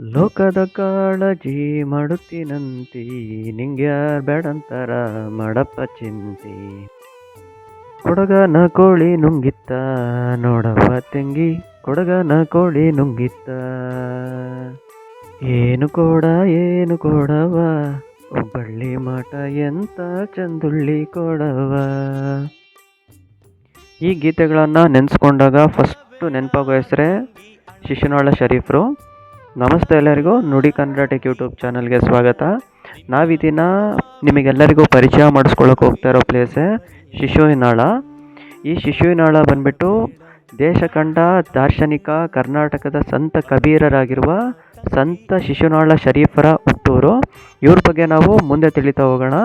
ಲೋಕದ ಕಾಳಜಿ ಮಾಡುತ್ತೀನಂತಿ ನಿಂಗ್ಯಾರ್ ಬೇಡಂತಾರ ಮಾಡಪ್ಪ ಚಿಂತಿ. ಕೊಡಗನ ಕೋಳಿ ನುಂಗಿತ್ತ ನೋಡವ್ವ ತಂಗಿ, ಕೊಡಗನ ಕೋಳಿ ನುಂಗಿತ್ತ. ಏನು ಕೊಡ, ಏನು ಕೊಡವ, ಹುಬ್ಬಳ್ಳಿ ಮಾಟ ಎಂತ ಚಂದುಳ್ಳಿ ಕೊಡವ. ಈ ಗೀತೆಗಳನ್ನು ನೆನೆಸ್ಕೊಂಡಾಗ ಫಸ್ಟು ನೆನಪಾಗೋ ಹೆಸರೇ ಶಿಶುನಾಳ ಶರೀಫ್ರು. ನಮಸ್ತೆ ಎಲ್ಲರಿಗೂ ನುಡಿ ಕನ್ನಡ ಟೆಕ್ ಯೂಟ್ಯೂಬ್ ಚಾನಲ್ಗೆ ಸ್ವಾಗತ. ನಾವಿದಿನ ನಿಮಗೆಲ್ಲರಿಗೂ ಪರಿಚಯ ಮಾಡಿಸ್ಕೊಳ್ಳೋಕೆ ಹೋಗ್ತಾ ಇರೋ ಪ್ಲೇಸೇ ಶಿಶುವಿನಾಳ. ಈ ಶಿಶುವಿನಾಳ ಬಂದ್ಬಿಟ್ಟು ದೇಶ ಕಂಡ ದಾರ್ಶನಿಕ ಕರ್ನಾಟಕದ ಸಂತ ಕಬೀರರಾಗಿರುವ ಸಂತ ಶಿಶುನಾಳ ಶರೀಫರ ಹುಟ್ಟೂರು. ಇವ್ರ ಬಗ್ಗೆ ನಾವು ಮುಂದೆ ತಿಳಿತಾ ಹೋಗೋಣ.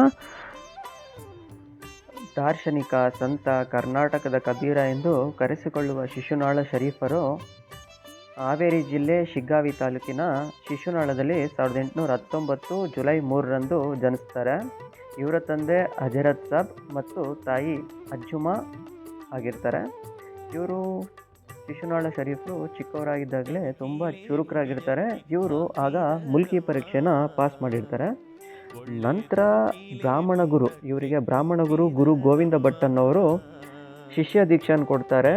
ದಾರ್ಶನಿಕ ಸಂತ ಕರ್ನಾಟಕದ ಕಬೀರ ಎಂದು ಕರೆಸಿಕೊಳ್ಳುವ ಶಿಶುನಾಳ ಶರೀಫರು ಹಾವೇರಿ ಜಿಲ್ಲೆ ಶಿಗ್ಗಾವಿ ತಾಲೂಕಿನ ಶಿಶುನಾಳದಲ್ಲಿ ಸಾವಿರದ ಎಂಟುನೂರ ಹತ್ತೊಂಬತ್ತು ಜುಲೈ ಮೂರರಂದು ಜನಿಸ್ತಾರೆ. ಇವರ ತಂದೆ ಹಜರತ್ ಸಾಬ್ ಮತ್ತು ತಾಯಿ ಅಜ್ಜುಮಾ ಆಗಿರ್ತಾರೆ. ಇವರು ಶಿಶುನಾಳ ಶರೀಫರು ಚಿಕ್ಕವರಾಗಿದ್ದಾಗಲೇ ತುಂಬ ಚುರುಕರಾಗಿರ್ತಾರೆ. ಇವರು ಆಗ ಮುಲ್ಕಿ ಪರೀಕ್ಷೆನ ಪಾಸ್ ಮಾಡಿರ್ತಾರೆ. ನಂತರ ಬ್ರಾಹ್ಮಣ ಗುರು, ಇವರಿಗೆ ಬ್ರಾಹ್ಮಣ ಗುರು ಗುರು ಗೋವಿಂದ ಭಟ್ ಅನ್ನೋರು ಶಿಷ್ಯ ದೀಕ್ಷೆಯನ್ನು ಕೊಡ್ತಾರೆ.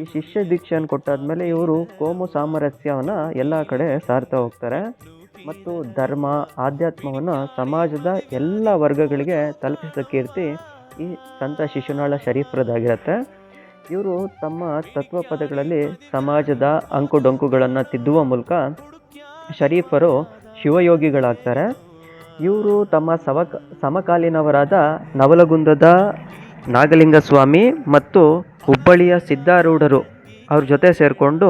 ಈ ಶಿಷ್ಯ ದೀಕ್ಷೆಯನ್ನು ಕೊಟ್ಟಾದ್ಮೇಲೆ ಇವರು ಕೋಮು ಸಾಮರಸ್ಯವನ್ನು ಎಲ್ಲ ಕಡೆ ಸಾರ್ತಾ ಹೋಗ್ತಾರೆ. ಮತ್ತು ಧರ್ಮ, ಆಧ್ಯಾತ್ಮವನ್ನು ಸಮಾಜದ ಎಲ್ಲ ವರ್ಗಗಳಿಗೆ ತಲುಪಿಸಿದ ಕೀರ್ತಿ ಈ ಸಂತ ಶಿಶುನಾಳ ಶರೀಫರದಾಗಿರುತ್ತೆ ಇವರು ತಮ್ಮ ತತ್ವ ಪದಗಳಲ್ಲಿ ಸಮಾಜದ ಅಂಕುಡೊಂಕುಗಳನ್ನು ತಿದ್ದುವ ಮೂಲಕ ಶರೀಫರು ಶಿವಯೋಗಿಗಳಾಗ್ತಾರೆ. ಇವರು ತಮ್ಮ ಸಮಕಾಲೀನವರಾದ ನವಲಗುಂದದ ನಾಗಲಿಂಗ ಸ್ವಾಮಿ ಮತ್ತು ಹುಬ್ಬಳ್ಳಿಯ ಸಿದ್ಧಾರೂಢರು ಅವ್ರ ಜೊತೆ ಸೇರಿಕೊಂಡು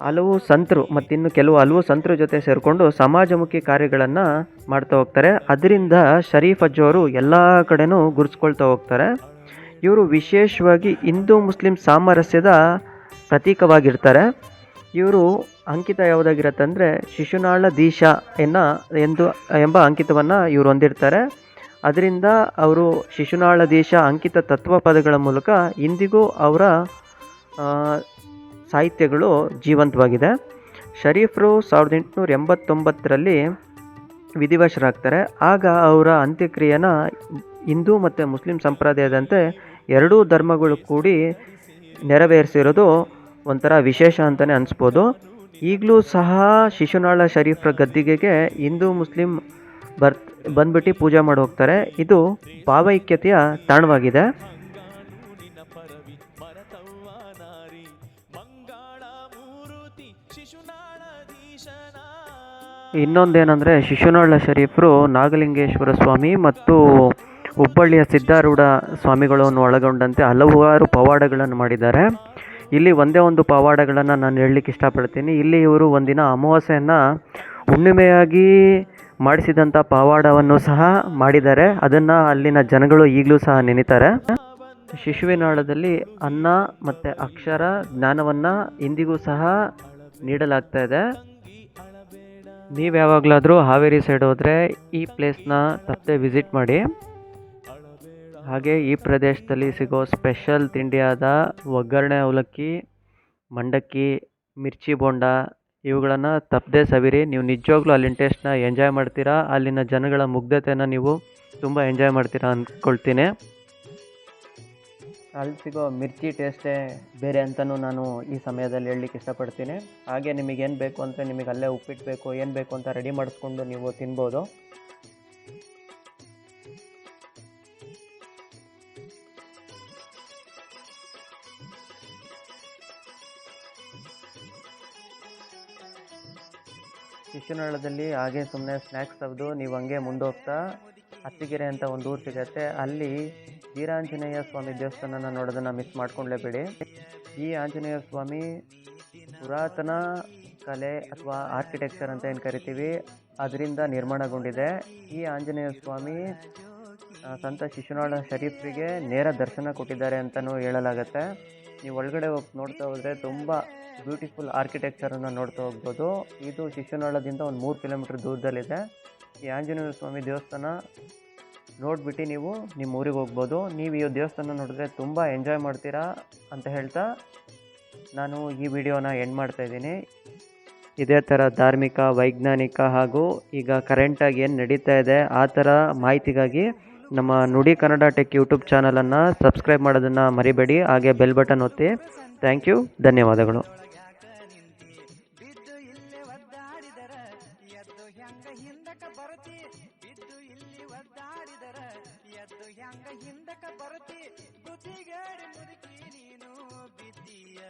ಹಲವು ಸಂತರು ಮತ್ತಿನ್ನು ಕೆಲವು ಹಲವು ಸಂತರ ಜೊತೆ ಸೇರಿಕೊಂಡು ಸಮಾಜಮುಖಿ ಕಾರ್ಯಗಳನ್ನು ಮಾಡ್ತಾ ಹೋಗ್ತಾರೆ. ಅದರಿಂದ ಶರೀಫ್ ಅಜ್ಜವರು ಎಲ್ಲ ಕಡೆನೂ ಗುರುಸ್ಕೊಳ್ತಾ ಹೋಗ್ತಾರೆ. ಇವರು ವಿಶೇಷವಾಗಿ ಹಿಂದೂ ಮುಸ್ಲಿಂ ಸಾಮರಸ್ಯದ ಪ್ರತೀಕವಾಗಿರ್ತಾರೆ. ಇವರು ಅಂಕಿತ ಯಾವುದಾಗಿರತ್ತಂದರೆ ಶಿಶುನಾಳ ದೀಶಾ ಎನ್ನ ಎಂದು ಎಂಬ ಅಂಕಿತವನ್ನು ಇವರು ಹೊಂದಿರ್ತಾರೆ. ಅದರಿಂದ ಅವರು ಶಿಶುನಾಳ ದೇಶ ಅಂಕಿತ ತತ್ವ ಪದಗಳ ಮೂಲಕ ಇಂದಿಗೂ ಅವರ ಸಾಹಿತ್ಯಗಳು ಜೀವಂತವಾಗಿದೆ. ಶರೀಫ್ರು ಸಾವಿರದ ಎಂಟುನೂರ ಎಂಬತ್ತೊಂಬತ್ತರಲ್ಲಿ ವಿಧಿವಶರಾಗ್ತಾರೆ. ಆಗ ಅವರ ಅಂತ್ಯಕ್ರಿಯೆನ ಹಿಂದೂ ಮತ್ತು ಮುಸ್ಲಿಂ ಸಂಪ್ರದಾಯದಂತೆ ಎರಡೂ ಧರ್ಮಗಳು ಕೂಡಿ ನೆರವೇರಿಸಿರೋದು ಒಂಥರ ವಿಶೇಷ ಅಂತಲೇ ಅನಿಸ್ಬೋದು. ಈಗಲೂ ಸಹ ಶಿಶುನಾಳ ಶರೀಫ್ರ ಗದ್ದಿಗೆಗೆ ಹಿಂದೂ, ಮುಸ್ಲಿಂ ಬರ್, ಬಂದ್ಬಿಟ್ಟು ಪೂಜೆ ಮಾಡಿ ಹೋಗ್ತಾರೆ. ಇದು ಭಾವೈಕ್ಯತೆಯ ತಾಣವಾಗಿದೆ. ಇನ್ನೊಂದೇನೆಂದರೆ ಶಿಶುನಾಳ ಶರೀಫರು ನಾಗಲಿಂಗೇಶ್ವರ ಸ್ವಾಮಿ ಮತ್ತು ಹುಬ್ಬಳ್ಳಿಯ ಸಿದ್ಧಾರೂಢ ಸ್ವಾಮಿಗಳನ್ನು ಒಳಗೊಂಡಂತೆ ಹಲವಾರು ಪವಾಡಗಳನ್ನು ಮಾಡಿದ್ದಾರೆ. ಇಲ್ಲಿ ಒಂದೇ ಒಂದು ಪವಾಡಗಳನ್ನು ನಾನು ಹೇಳಲಿಕ್ಕೆ ಇಷ್ಟಪಡ್ತೀನಿ. ಇಲ್ಲಿ ಇವರು ಒಂದಿನ ಅಮಾವಾಸ್ಯೆಯನ್ನು ಹುಣ್ಣಿಮೆಯಾಗಿ ಮಾಡಿಸಿದಂಥ ಪವಾಡವನ್ನು ಸಹ ಮಾಡಿದ್ದಾರೆ. ಅದನ್ನು ಅಲ್ಲಿನ ಜನಗಳು ಈಗಲೂ ಸಹ ನೆನೀತಾರೆ. ಶಿಶುವಿನಾಳದಲ್ಲಿ ಅನ್ನ ಮತ್ತು ಅಕ್ಷರ ಜ್ಞಾನವನ್ನು ಇಂದಿಗೂ ಸಹ ನೀಡಲಾಗ್ತಾ ಇದೆ. ನೀವು ಯಾವಾಗಲಾದರೂ ಹಾವೇರಿ ಸೈಡ್ ಹೋದರೆ ಈ ಪ್ಲೇಸ್ನ ತಪ್ಪದೆ ವಿಸಿಟ್ ಮಾಡಿ. ಹಾಗೆ ಈ ಪ್ರದೇಶದಲ್ಲಿ ಸಿಗೋ ಸ್ಪೆಷಲ್ ತಿಂಡಿಯಾದ ಒಗ್ಗರಣೆ ಅವಲಕ್ಕಿ, ಮಂಡಕ್ಕಿ, ಮಿರ್ಚಿ ಬೋಂಡ ಇವುಗಳನ್ನು ತಪ್ಪದೇ ಸವಿರಿ. ನೀವು ನಿಜವಾಗ್ಲೂ ಅಲ್ಲಿನ ಟೇಸ್ಟ್ನ ಎಂಜಾಯ್ ಮಾಡ್ತೀರಾ? ಅಲ್ಲಿನ ಜನಗಳ ಮುಗ್ಧತೆಯನ್ನು ನೀವು ತುಂಬ ಎಂಜಾಯ್ ಮಾಡ್ತೀರಾ ಅಂದ್ಕೊಳ್ತೀನಿ ಅಲ್ಲಿ ಸಿಗೋ ಮಿರ್ಚಿ ಟೇಸ್ಟೇ ಬೇರೆ ಅಂತಲೂ ನಾನು ಈ ಸಮಯದಲ್ಲಿ ಹೇಳಲಿಕ್ಕೆ ಇಷ್ಟಪಡ್ತೀನಿ. ಹಾಗೆ ನಿಮಗೆ ಏನು ಬೇಕು ಅಂದರೆ ನಿಮಗೆ ಅಲ್ಲೇ ಉಪ್ಪಿಟ್ಟು ಬೇಕು, ಏನು ಬೇಕು ಅಂತ ರೆಡಿ ಮಾಡಿಸ್ಕೊಂಡು ನೀವು ತಿನ್ಬೋದು. ಶಿಶುನಾಳದಲ್ಲಿ ಹಾಗೆ ಸುಮ್ಮನೆ ಸ್ನ್ಯಾಕ್ಸ್ ತೆಗೆದು ನೀವು ಹಂಗೆ ಮುಂದೋಗ್ತಾ ಅತ್ತಿಗೆರೆ ಅಂತ ಒಂದು ಊರು ಸಿಗತ್ತೆ. ಅಲ್ಲಿ ವೀರಾಂಜನೇಯ ಸ್ವಾಮಿ ದೇವಸ್ಥಾನನ ನೋಡೋದನ್ನು ಮಿಸ್ ಮಾಡ್ಕೊಂಡ್ಲೇಬೇಡಿ. ಈ ಆಂಜನೇಯ ಸ್ವಾಮಿ ಪುರಾತನ ಕಲೆ ಅಥವಾ ಆರ್ಕಿಟೆಕ್ಚರ್ ಅಂತ ಏನು ಕರಿತೀವಿ, ಅದರಿಂದ ನಿರ್ಮಾಣಗೊಂಡಿದೆ. ಈ ಆಂಜನೇಯ ಸ್ವಾಮಿ ಸಂತ ಶಿಶುನಾಳ ಶರೀಫ್ರಿಗೆ ನೇರ ದರ್ಶನ ಕೊಟ್ಟಿದ್ದಾರೆ ಅಂತಲೂ ಹೇಳಲಾಗತ್ತೆ. ನೀವು ಒಳಗಡೆ ಹೋಗಿ ನೋಡ್ತಾ ಹೋದರೆ ತುಂಬ ಬ್ಯೂಟಿಫುಲ್ ಆರ್ಕಿಟೆಕ್ಚರನ್ನು ನೋಡ್ತಾ ಹೋಗ್ಬೋದು. ಇದು ಶಿಶುನಾಳದಿಂದ ಒಂದು ಮೂರು ಕಿಲೋಮೀಟರ್ ದೂರದಲ್ಲಿದೆ. ಈ ಆಂಜನೇಯ ಸ್ವಾಮಿ ದೇವಸ್ಥಾನ ನೋಡ್ಬಿಟ್ಟು ನೀವು ನಿಮ್ಮ ಊರಿಗೆ ಹೋಗ್ಬೋದು. ನೀವು ಈ ದೇವಸ್ಥಾನ ನೋಡಿದ್ರೆ ತುಂಬ ಎಂಜಾಯ್ ಮಾಡ್ತೀರಾ ಅಂತ ಹೇಳ್ತಾ ನಾನು ಈ ವಿಡಿಯೋನ ಎಂಡ್ ಮಾಡ್ತಾ ಮಾಡ್ತಾಯಿದ್ದೀನಿ ಇದೇ ಥರ ಧಾರ್ಮಿಕ, ವೈಜ್ಞಾನಿಕ ಹಾಗೂ ಈಗ ಕರೆಂಟಾಗಿ ಏನು ನಡೀತಾ ಇದೆ, ಆ ಥರ ಮಾಹಿತಿಗಾಗಿ ನಮ್ಮ ನುಡಿ ಕನ್ನಡ ಟೆಕ್ ಯೂಟ್ಯೂಬ್ ಚಾನಲನ್ನು ಸಬ್ಸ್ಕ್ರೈಬ್ ಮಾಡೋದನ್ನು ಮರಿಬೇಡಿ. ಹಾಗೆ ಬೆಲ್ ಬಟನ್ ಒತ್ತಿ. ಥ್ಯಾಂಕ್ ಯು ಧನ್ಯವಾದಗಳು. ಹೆಂಗ ಹಿಂದಕ ಬರುತ್ತಿ ಬಿದ್ದು ಇಲ್ಲಿ ಒದ್ದಾಡಿದರ ಎದ್ದು ಹೆಂಗ ಹಿಂದಕ ಬರುತ್ತಿ ಬುದ್ಧಿಗೇಡಿ ಮುದುಕಿ ನೀನು ಬಿದ್ದೀಯ